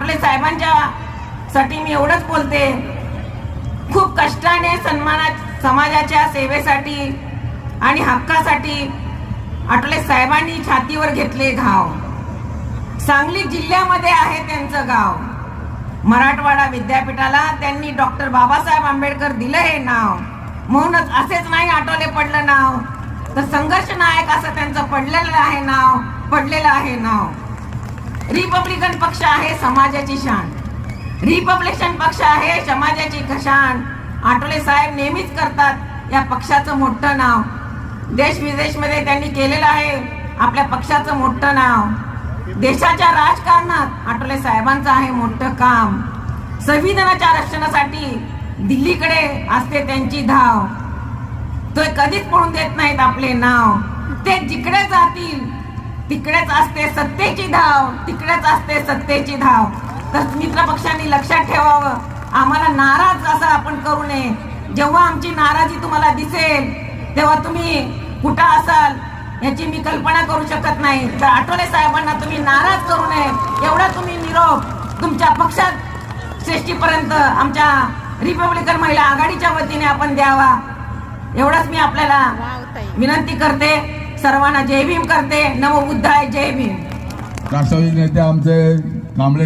आपले साहेबांच्या साठी मी एवढंच बोलते. खूप कष्टाने सन्माना समाजाच्या सेवेसाठी आणि हक्कासाठी आटले साहेबांनी छातीवर घेतले घाव. सांगली जिल्ह्यामध्ये आहे त्यांचं गाव. मराठवाडा विद्यापीठाला त्यांनी डॉक्टर बाबासाहेब आंबेडकर दिलं हे नाव. म्हणूनच असेच नाही आठवले पडलं नाव. तर संघर्ष नायक असं त्यांचं पडलेलं आहे नाव पडलेलं आहे नाव. रिपब्लिकन पक्ष आहे समाजाची शान. रिपब्लिकन पक्ष आहे समाजाची शान. आठवले साहेब नेहमीच करतात या पक्षाचं मोठं नाव. देश विदेशमध्ये त्यांनी केलेलं आहे आपल्या पक्षाचं मोठं नाव. देशाच्या राजकारणात आठवले साहेबांचं आहे मोठं काम. संविधानाच्या रक्षणासाठी दिल्लीकडे असते त्यांची धाव. तो कधीच पडून देत नाहीत आपले नाव. ते जिकडे जातील तिकडेच असते सत्तेची धाव तिकडेच असते सत्तेची धाव. तर मित्र पक्षांनी लक्षात ठेवावं. आम्हाला नाराज असं आपण करू नये. जेव्हा आमची नाराजी तुम्हाला दिसेल तेव्हा तुम्ही कुठं असाल याची मी कल्पना करू शकत नाही. तर आठवले साहेबांना तुम्ही नाराज करू नये. एवढा तुम्ही निरोप तुमच्या पक्षात श्रेष्ठीपर्यंत आमच्या रिपब्लिकन महिला आघाडीच्या वतीने आपण द्यावा. एवढंच मी आपल्याला विनंती करते. सर्वांना जय भीम करते. नमो बुद्धाय जय भीम. राष्ट्रवादी नेते आमचे कांबळे